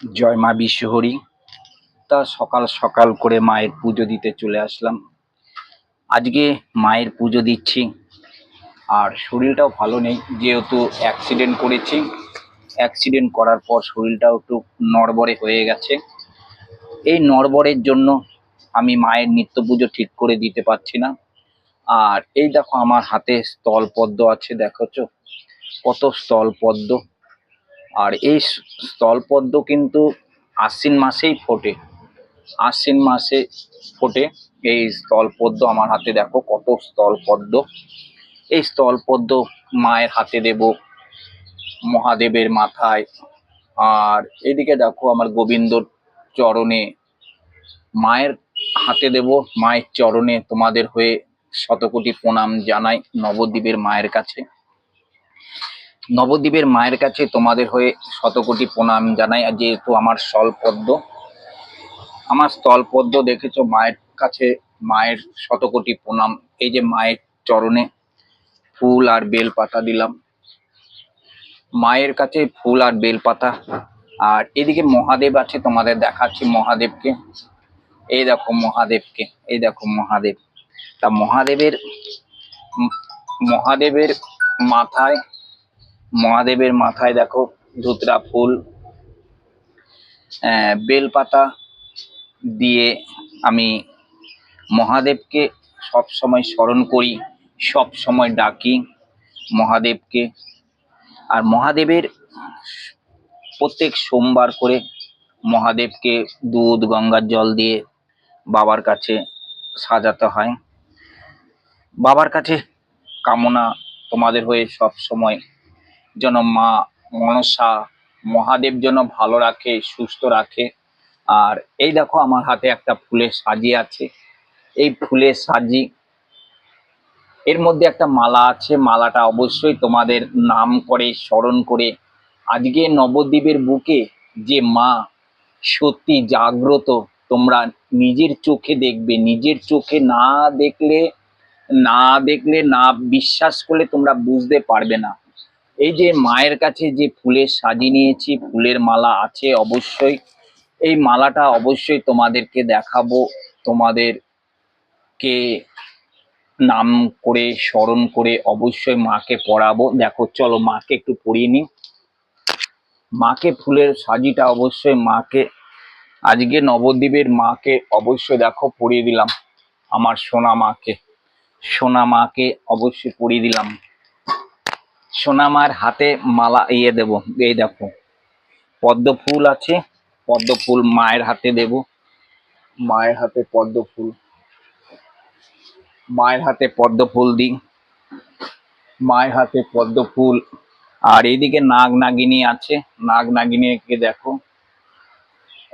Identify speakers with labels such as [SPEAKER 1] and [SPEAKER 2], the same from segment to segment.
[SPEAKER 1] জয় মা বিশ্বহরি। তা সকাল সকাল করে মায়ের পুজো দিতে চলে আসলাম। আজকে মায়ের পুজো দিচ্ছি। আর শরীরটাও ভালো নেই, যেহেতু অ্যাক্সিডেন্ট করেছি। অ্যাক্সিডেন্ট করার পর শরীরটাও একটু নড়বড়ে হয়ে গেছে। এই নড়বড়ের জন্য আমি মায়ের নিত্য পুজো ঠিক করে দিতে পারছি না। আর এই দেখো আমার হাতে স্থল পদ্ম আছে দেখো কত স্থল পদ্ম আর এই স্থলপদ্ম কিন্তু আশ্বিন মাসেই ফোটে। আশ্বিন মাসে ফোটে। এই স্থলপদ্ম আমার হাতে দেখো কত স্থলপদ্ম। এই স্থলপদ্ম মায়ের হাতে দেব মহাদেবের মাথায়। আর এদিকে দেখো আমার গোবিন্দর চরণে মায়ের হাতে দেব, মায়ের চরণে তোমাদের হয়ে শতকোটি প্রণাম জানাই নবদ্বীপের মায়ের কাছে। নবদ্বীপের মায়ের কাছে তোমাদের হয়ে শতকোটি প্রণাম জানাই যেহেতু আমার স্থলপদ্ম আমার স্থলপদ্ম দেখেছ, মায়ের কাছে মায়ের শতকোটি প্রণাম। এই যে মায়ের চরণে ফুল আর বেল পাতা দিলাম। মায়ের কাছে ফুল আর বেল পাতা আর এদিকে মহাদেব আছে, তোমাদের দেখাচ্ছি মহাদেবকে। এই দেখো মহাদেবকে, এই দেখো মহাদেব। তা মহাদেবের মহাদেবের মাথায় মহাদেবের মাথায় দেখো ধুতরা ফুল বেলপাতা দিয়ে আমি মহাদেবকে সব সময় স্মরণ করি সব সময় ডাকি মহাদেবকে। আর মহাদেবের প্রত্যেক সোমবার করে মহাদেবকে দুধ, গঙ্গার জল দিয়ে বাবার কাছে সাজাতে হয়। বাবার কাছে কামনা তোমাদের হয়ে সব সময় যেন মা মনসা মহাদেব যেন ভালো রাখে, সুস্থ রাখে। আর এই দেখো আমার হাতে একটা ফুলের সাজি আছে। এই ফুলের সাজি, এর মধ্যে একটা মালা আছে। মালাটা অবশ্যই তোমাদের নাম করে, স্মরণ করে। আজকে নবদ্বীপের বুকে যে মা সত্যি জাগ্রত, তোমরা নিজের চোখে দেখবে। নিজের চোখে না দেখলে না দেখলে, না বিশ্বাস করলে তোমরা বুঝতে পারবে না। এই যে মায়ের কাছে যে ফুলের সাজি নিয়েছি, ফুলের মালা আছে অবশ্যই। এই মালাটা অবশ্যই তোমাদেরকে দেখাবো, তোমাদেরকে নাম করে, স্মরণ করে অবশ্যই মাকে পড়াবো। দেখো, চলো মাকে একটু পড়িয়ে নিই। মাকে ফুলের সাজিটা অবশ্যই মাকে, আজকে নবদ্বীপের মাকে অবশ্যই দেখো পড়িয়ে দিলাম, আমার সোনা মাকে। সোনা মাকে অবশ্যই পড়িয়ে দিলাম। সোনা মার হাতে মালা ইয়ে দেব। এই দেখো, পদ্ম ফুল আছে, পদ্ম ফুল মায়ের হাতে দেব। মায়ের হাতে পদ্ম ফুল, মায়ের হাতে পদ্ম ফুল দিই। মায়ের হাতে পদ্ম ফুল। আর এইদিকে নাগ নাগিনী আছে, নাগ নাগিনীকে দেখো,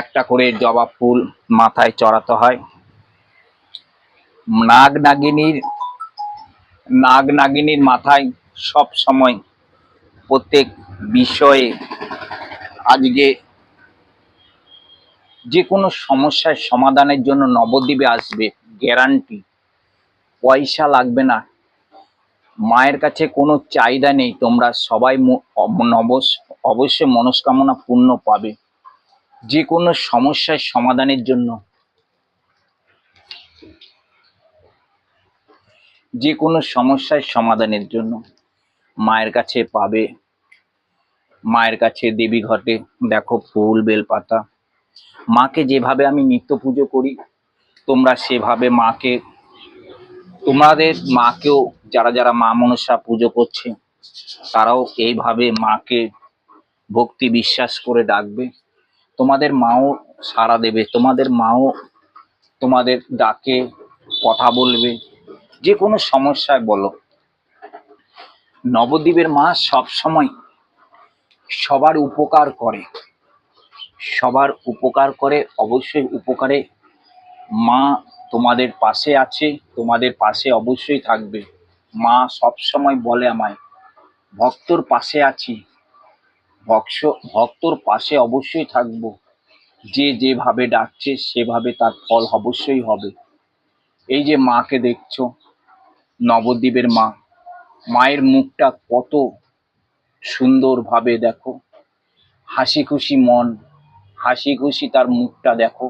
[SPEAKER 1] একটা করে জবা ফুল মাথায় চড়াতে হয়। নাগ নাগিনীর নাগ নাগিনীর মাথায় সব সময় প্রত্যেক বিষয়ে আজকে যে কোনো সমস্যার সমাধানের জন্য নবদ্বীপে আসবে গ্যারান্টি পয়সা লাগবে না। মায়ের কাছে কোনো চাহিদা নেই। তোমরা সবাই অবশ্যই মনস্কামনা পূর্ণ পাবে। যে কোনো সমস্যার সমাধানের জন্য। যে কোনো সমস্যার সমাধানের জন্য। মায়ের কাছে পাবে। মায়ের কাছে দেবী ঘটে। দেখো ফুল, বেলপাতা। মাকে যেভাবে আমি নিত্য পুজো করি, তোমরা সেভাবে মাকে, তোমাদের মাকেও যারা যারা মা মনসা পুজো করছে, তারাও এইভাবে মাকে ভক্তি বিশ্বাস করে ডাকবে। তোমাদের মাও সাড়া দেবে, তোমাদের মাও তোমাদের ডাকে কথা বলবে। যে কোনো সমস্যায় বলো। নবদ্বীপের মা সব সময় সবার উপকার করে। সবার উপকার করে, অবশ্যই উপকারে। মা তোমাদের পাশে আছে, তোমাদের পাশে অবশ্যই থাকবে। মা সব সময় বলে আমায়, ভক্তর পাশে আছি ভক্স ভক্তর পাশে অবশ্যই থাকব। যে যেভাবে ডাকছে, সেভাবে তার ফল অবশ্যই হবে। এই যে মাকে দেখছ, নবদ্বীপের মা মায়ের মুখটা কত সুন্দরভাবে দেখো। হাসি খুশি মন হাসি খুশি তার মুখটা দেখো।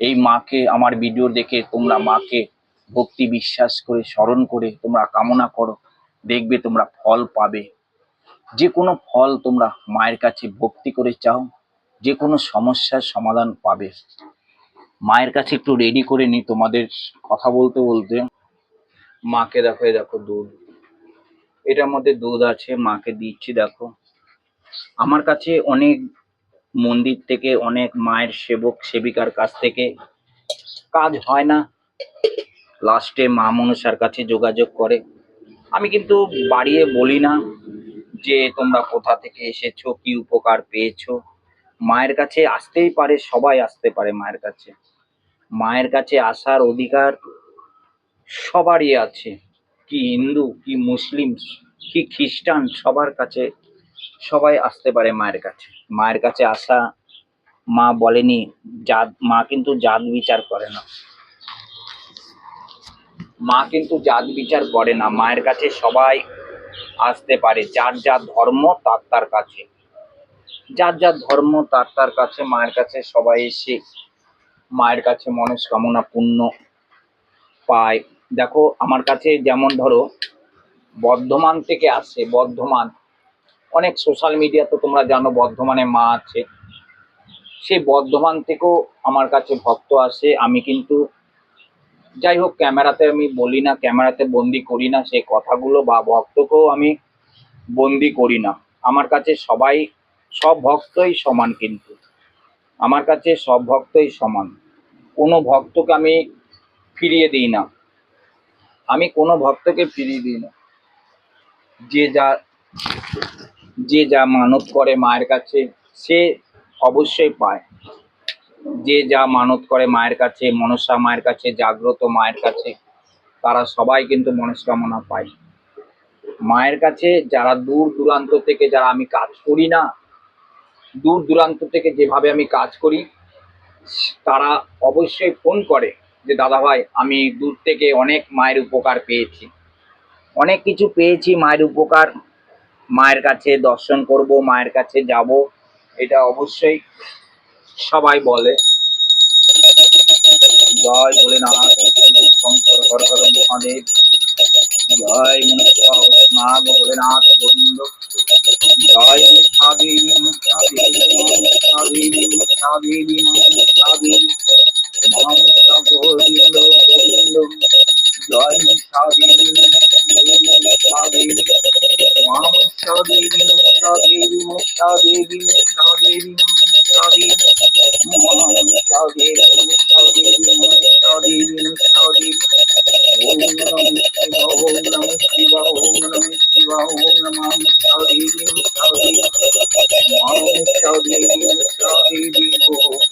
[SPEAKER 1] এই মাকে আমার ভিডিও দেখে তোমরা মাকে ভক্তি বিশ্বাস করে, স্মরণ করে তোমরা কামনা করো। দেখবে তোমরা ফল পাবে। যে কোনো ফল তোমরা মায়ের কাছে ভক্তি করে চাও, যে কোনো সমস্যার সমাধান পাবে। মায়ের কাছে একটু রেডি করে নি তোমাদের কথা বলতে বলতে। মাকে দেখো দেখো দুধ। এটার মধ্যে দুধ আছে, মাকে দিচ্ছি, দেখো। আমার কাছে অনেক মন্দির থেকে, অনেক মায়ের সেবক, সেবিকার কাছ থেকে কাজ হয় না। লাস্টে মা মনসার কাছে যোগাযোগ করে। আমি কিন্তু বাড়িয়ে বলি না যে তোমরা কোথা থেকে এসেছ, কি উপকার পেয়েছ। মায়ের কাছে আসতেই পারে, সবাই আসতে পারে মায়ের কাছে। মায়ের কাছে আসার অধিকার সবারই আছে। কি হিন্দু, কি মুসলিম, কি খ্রিস্টান সবার কাছে সবাই আসতে পারে মায়ের কাছে। মায়ের কাছে আসা মা বলেনি, জাত, মা কিন্তু জাত বিচার করে না। মা কিন্তু জাত বিচার করে না, মায়ের কাছে সবাই আসতে পারে। যার যার ধর্ম, তার তার কাছে। যার যার ধর্ম, তার তার কাছে মায়ের কাছে সবাই এসে মায়ের কাছে মনস্কামনা পূর্ণ পায়। দেখো, আমার কাছে যেমন ধরো, বর্ধমান থেকে আসে, বর্ধমান। অনেক সোশ্যাল মিডিয়া তো তোমরা জানো, বর্ধমানে মা আছে। সেই বর্ধমান থেকেও আমার কাছে ভক্ত আসে। আমি কিন্তু, যাই হোক, ক্যামেরাতে আমি বলি না, ক্যামেরাতে বন্দি করি না সেই কথাগুলো বা ভক্তকেও আমি বন্দি করি না। আমার কাছে সবাই, সব ভক্তই সমান কিন্তু। আমার কাছে সব ভক্তই সমান। কোনো ভক্তকে আমি ফিরিয়ে দিই না। আমি কোনো ভক্তকে ফিরিয়ে দিই না। যে যা যে যা মানত করে মায়ের কাছে, সে অবশ্যই পায়। যে যা মানত করে মায়ের কাছে, মনসা মায়ের কাছে, জাগ্রত মায়ের কাছে, তারা সবাই কিন্তু মনস্কামনা পায়। মায়ের কাছে যারা দূর দূরান্ত থেকে যারা আমি কাজ করি না, দূর দূরান্ত থেকে যেভাবে আমি কাজ করি, তারা অবশ্যই ফোন করে। যে দাদা ভাই আমি দূর থেকে অনেক মায়ের উপকার পেয়েছি। অনেক কিছু পেয়েছি, মায়ের উপকার। মায়ের কাছে দর্শন করব, মায়ের কাছে যাব, এটা অবশ্যই সবাই বলে। জয় বলে শঙ্কর মহাদেব। জয় মনুষ্য নাগ ভোলেনাথ জয় গোবিন্দ গোবিন্দ জয় সাবিনী সাবিনী মাম সাবিনী সাবিনী সাবিনী সাবিনী সাবিনী মাম সাবিনী সাবিনী সাবিনী সাবিনী ওম নম শিবা ওম নম শিবা ওম নম শিবা ওম নম সাবিনী সাবিনী মাম সাবিনী সাবিনী গো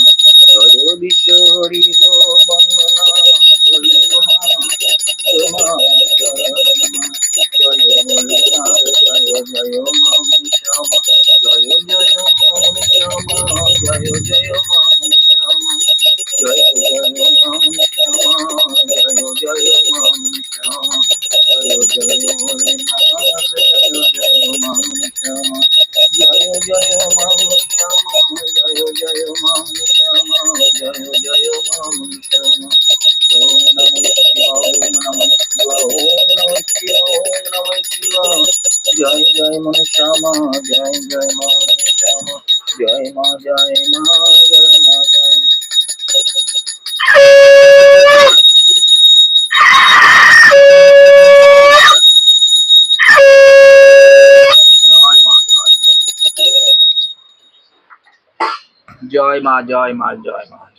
[SPEAKER 1] মা জয় মা জয়, মা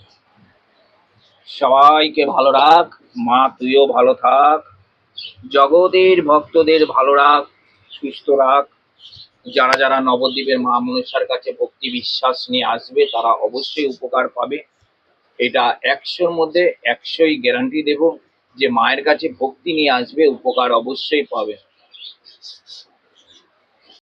[SPEAKER 1] সবাইকে ভালো রাখ, মা তুইও ভালো থাক। জগতের ভক্তদের ভালো রাখ, সুস্থ রাখ। যারা যারা নবদ্বীপের মা মনসার কাছে ভক্তি বিশ্বাস নিয়ে আসবে, তারা অবশ্যই উপকার পাবে। এটা একশোর মধ্যে একশোই গ্যারান্টি দেব। যে মায়ের কাছে ভক্তি নিয়ে আসবে, উপকার অবশ্যই পাবে।